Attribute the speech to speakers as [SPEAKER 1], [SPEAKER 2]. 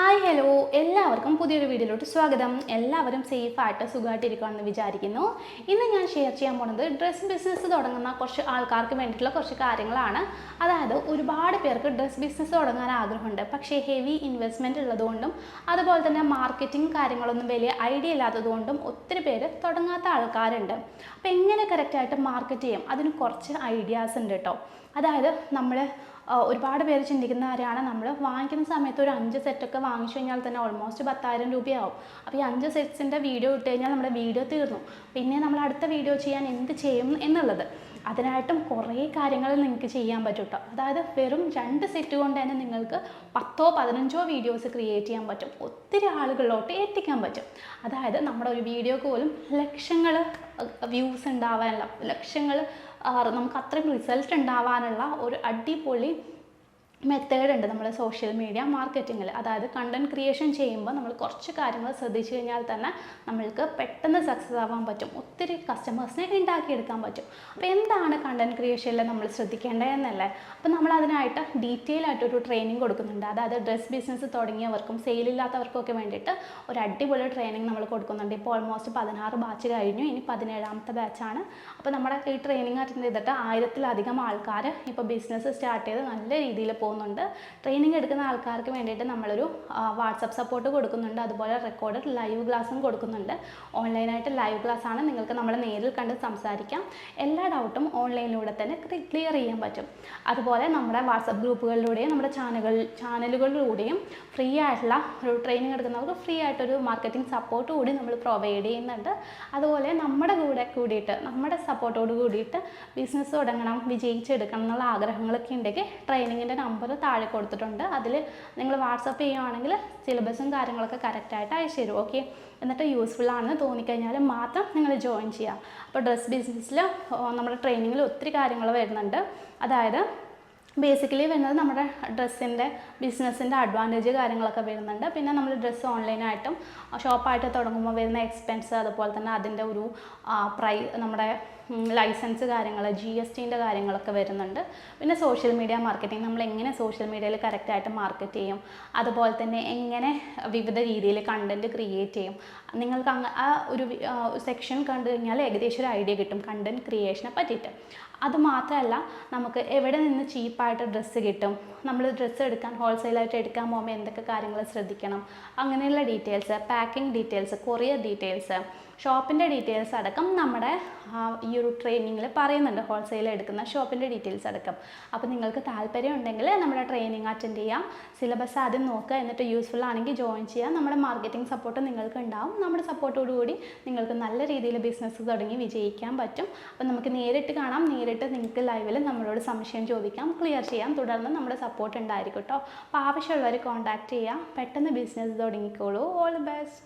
[SPEAKER 1] Hi hello എല്ലാവർക്കും പുതിയൊരു വീഡിയോയിലോട്ട് സ്വാഗതം. എല്ലാവരും സേഫായിട്ട് സുഖമായിട്ടിരിക്കുകയാണെന്ന് വിചാരിക്കുന്നു. ഇന്ന് ഞാൻ ഷെയർ ചെയ്യാൻ പോകുന്നത് ഡ്രസ്സ് ബിസിനസ് തുടങ്ങുന്ന കുറച്ച് ആൾക്കാർക്ക് വേണ്ടിയിട്ടുള്ള കുറച്ച് കാര്യങ്ങളാണ്. അതായത് ഒരുപാട് പേർക്ക് ഡ്രസ്സ് ബിസിനസ് തുടങ്ങാൻ ആഗ്രഹമുണ്ട്. പക്ഷേ ഹെവി ഇൻവെസ്റ്റ്മെന്റ് ഉള്ളതുകൊണ്ടും അതുപോലെ തന്നെ മാർക്കറ്റിംഗ് കാര്യങ്ങളൊന്നും വലിയ ഐഡിയ ഇല്ലാത്തതുകൊണ്ടും ഒത്തിരി പേര് തുടങ്ങാത്ത ആൾക്കാരുണ്ട്. അപ്പോൾ എങ്ങനെ കറക്റ്റായിട്ട് മാർക്കറ്റ് ചെയ്യും? അതിന് കുറച്ച് ഐഡിയാസ് ഉണ്ട് കേട്ടോ അതായത് നമ്മൾ ഒരുപാട് പേര് ചിന്തിക്കുന്ന കാര്യമാണ് നമ്മൾ വാങ്ങിക്കുന്ന സമയത്ത് ഒരു അഞ്ച് സെറ്റൊക്കെ വാങ്ങിച്ചു കഴിഞ്ഞാൽ തന്നെ ഓൾമോസ്റ്റ് പത്തായിരം രൂപയാവും. അപ്പോൾ ഈ അഞ്ച് സെറ്റ്സിന്റെ വീഡിയോ ഇട്ട് കഴിഞ്ഞാൽ നമ്മുടെ വീഡിയോ തീർന്നു. പിന്നെ നമ്മൾ അടുത്ത വീഡിയോ ചെയ്യാൻ എന്ത് ചെയ്യും എന്നുള്ളത്. അതിനായിട്ടും കുറേ കാര്യങ്ങൾ നിങ്ങൾക്ക് ചെയ്യാൻ പറ്റും കേട്ടോ അതായത് വെറും രണ്ട് സെറ്റ് കൊണ്ട് തന്നെ നിങ്ങൾക്ക് പത്തോ പതിനഞ്ചോ വീഡിയോസ് ക്രിയേറ്റ് ചെയ്യാൻ പറ്റും. ഒത്തിരി ആളുകളിലോട്ട് എത്തിക്കാൻ പറ്റും. അതായത് നമ്മുടെ ഒരു വീഡിയോക്ക് പോലും ലക്ഷങ്ങൾ വ്യൂസ് ഉണ്ടാവാനുള്ള ലക്ഷങ്ങൾ നമുക്ക് അത്രയും റിസൾട്ട് ഉണ്ടാവാനുള്ള ഒരു അടിപൊളി മെത്തേഡ് ഉണ്ട് നമ്മൾ സോഷ്യൽ മീഡിയ മാർക്കറ്റിങ്ങിൽ അതായത് കണ്ടന്റ് ക്രിയേഷൻ ചെയ്യുമ്പോൾ നമ്മൾ കുറച്ച് കാര്യങ്ങൾ ശ്രദ്ധിച്ചു കഴിഞ്ഞാൽ തന്നെ നമ്മൾക്ക് പെട്ടെന്ന് സക്സസ് ആവാൻ പറ്റും. ഒത്തിരി കസ്റ്റമേഴ്സിനെ ഉണ്ടാക്കിയെടുക്കാൻ പറ്റും. അപ്പോൾ എന്താണ് കണ്ടന്റ് ക്രിയേഷനിൽ നമ്മൾ ശ്രദ്ധിക്കേണ്ടതെന്നല്ലേ അപ്പോൾ നമ്മൾ അതിനായിട്ട് ഡീറ്റെയിൽ ആയിട്ടൊരു ട്രെയിനിങ് കൊടുക്കുന്നുണ്ട്. അതായത് ഡ്രസ് ബിസിനസ് തുടങ്ങിയവർക്കും സെയിലില്ലാത്തവർക്കൊക്കെ വേണ്ടിയിട്ട് ഒരു അടിപൊളി ട്രെയിനിങ് നമ്മൾ കൊടുക്കുന്നുണ്ട്. ഇപ്പോൾ ഓൾമോസ്റ്റ് പതിനാറ് ബാച്ച് കഴിഞ്ഞു. ഇനി പതിനേഴാമത്തെ ബാച്ചാണ് അപ്പോൾ നമ്മുടെ ഈ ട്രെയിനിങ് അറ്റൻഡ് ചെയ്തിട്ട് ആയിരത്തിലധികം ആൾക്കാർ ഇപ്പോൾ ബിസിനസ് സ്റ്റാർട്ട് ചെയ്ത് നല്ല രീതിയിൽ പോകുന്നുണ്ട്. ട്രെയിനിങ് എടുക്കുന്ന ആൾക്കാർക്ക് വേണ്ടിയിട്ട് നമ്മളൊരു വാട്സപ്പ് സപ്പോർട്ട് കൊടുക്കുന്നുണ്ട്. അതുപോലെ റെക്കോർഡ് ലൈവ് ക്ലാസ്സും കൊടുക്കുന്നുണ്ട്. ഓൺലൈനായിട്ട് ലൈവ് ക്ലാസ് ആണ്. നിങ്ങൾക്ക് നമ്മൾ നേരിൽ കണ്ട് സംസാരിക്കാം. എല്ലാ ഡൗട്ടും ഓൺലൈനിലൂടെ തന്നെ ക്ലിയർ ചെയ്യാൻ പറ്റും. അതുപോലെ നമ്മുടെ വാട്സപ്പ് ഗ്രൂപ്പുകളിലൂടെയും നമ്മുടെ ചാനലുകൾ ചാനലുകളിലൂടെയും ഫ്രീ ആയിട്ടുള്ള ഒരു ട്രെയിനിങ് എടുക്കുന്നവർക്ക് ഫ്രീ ആയിട്ടൊരു മാർക്കറ്റിംഗ് സപ്പോർട്ട് കൂടി നമ്മൾ പ്രൊവൈഡ് ചെയ്യുന്നുണ്ട്. അതുപോലെ നമ്മുടെ കൂടെ കൂടിയിട്ട് നമ്മുടെ സപ്പോർട്ടോട് കൂടിയിട്ട് ബിസിനസ് തുടങ്ങണം വിജയിച്ചെടുക്കണം എന്നുള്ള ആഗ്രഹങ്ങളൊക്കെ ഉണ്ടെങ്കിൽ ട്രെയിനിങ്ങിന്റെ നമ്പർ താഴെ കൊടുത്തിട്ടുണ്ട്. അതിൽ നിങ്ങൾ വാട്സപ്പ് ചെയ്യുകയാണെങ്കിൽ സിലബസും കാര്യങ്ങളൊക്കെ കറക്റ്റായിട്ട് അയച്ചു തരും. ഓക്കെ എന്നിട്ട് യൂസ്ഫുൾ ആണെന്ന് തോന്നിക്കഴിഞ്ഞാൽ മാത്രം നിങ്ങൾ ജോയിൻ ചെയ്യുക അപ്പോൾ ഡ്രസ്സ് ബിസിനസ്സിൽ നമ്മുടെ ട്രെയിനിങ്ങിൽ ഒത്തിരി കാര്യങ്ങൾ വരുന്നുണ്ട്. അതായത് ബേസിക്കലി വരുന്നത് നമ്മുടെ ഡ്രസ്സിന്റെ ബിസിനസ്സിന്റെ അഡ്വാന്റേജ് കാര്യങ്ങളൊക്കെ വരുന്നുണ്ട്. പിന്നെ നമ്മൾ ഡ്രസ്സ് ഓൺലൈനായിട്ടും ഷോപ്പായിട്ട് തുടങ്ങുമ്പോൾ വരുന്ന എക്സ്പെൻസ് അതുപോലെ തന്നെ അതിന്റെ ഒരു പ്രൈ നമ്മുടെ ലൈസൻസ് കാര്യങ്ങൾ ജി എസ് ടിന്റെ കാര്യങ്ങളൊക്കെ വരുന്നുണ്ട്. പിന്നെ സോഷ്യൽ മീഡിയ മാർക്കറ്റിംഗ് നമ്മൾ എങ്ങനെ സോഷ്യൽ മീഡിയയിൽ കറക്റ്റായിട്ട് മാർക്കറ്റ് ചെയ്യും അതുപോലെ തന്നെ എങ്ങനെ വിവിധ രീതിയിൽ കണ്ടന്റ് ക്രിയേറ്റ് ചെയ്യും. നിങ്ങൾക്ക് അങ്ങ് ആ ഒരു സെക്ഷൻ കണ്ടു കഴിഞ്ഞാൽ ഏകദേശം ഒരു ഐഡിയ കിട്ടും കണ്ടന്റ് ക്രിയേഷനെ പറ്റിയിട്ട്. അത് മാത്രമല്ല നമുക്ക് എവിടെ നിന്ന് ചീപ്പായിട്ട് ഡ്രസ്സ് കിട്ടും നമ്മൾ ഡ്രസ്സ് എടുക്കാൻ ഹോൾസെയിലായിട്ട് എടുക്കാൻ പോകുമ്പോൾ എന്തൊക്കെ കാര്യങ്ങൾ ശ്രദ്ധിക്കണം അങ്ങനെയുള്ള details packing details courier details ഷോപ്പിന്റെ ഡീറ്റെയിൽസ് അടക്കം നമ്മുടെ ഈ ഒരു ട്രെയിനിങ്ങിൽ പറയുന്നുണ്ട്. ഹോൾസെയിൽ എടുക്കുന്ന ഷോപ്പിന്റെ ഡീറ്റെയിൽസ് അടക്കം. അപ്പോൾ നിങ്ങൾക്ക് താല്പര്യം ഉണ്ടെങ്കിൽ നമ്മുടെ ട്രെയിനിങ് അറ്റൻഡ് ചെയ്യാം. സിലബസ് ആദ്യം നോക്കുക. എന്നിട്ട് യൂസ്ഫുൾ ആണെങ്കിൽ ജോയിൻ ചെയ്യാം നമ്മുടെ മാർക്കറ്റിംഗ് സപ്പോർട്ട് നിങ്ങൾക്ക് ഉണ്ടാവും. നമ്മുടെ സപ്പോർട്ടോടുകൂടി നിങ്ങൾക്ക് നല്ല രീതിയിൽ ബിസിനസ് തുടങ്ങി വിജയിക്കാൻ പറ്റും. അപ്പോൾ നമുക്ക് നേരിട്ട് കാണാം. നേരിട്ട് നിങ്ങൾക്ക് ലൈവിൽ നമ്മളോട് സംശയം ചോദിക്കാം. ക്ലിയർ ചെയ്യാം. തുടർന്ന് നമ്മുടെ സപ്പോർട്ട് ഉണ്ടായിരിക്കും കേട്ടോ. അപ്പോൾ ആവശ്യമുള്ളവർ കോൺടാക്റ്റ് ചെയ്യാം പെട്ടെന്ന് ബിസിനസ് തുടങ്ങിക്കോളൂ. All the best.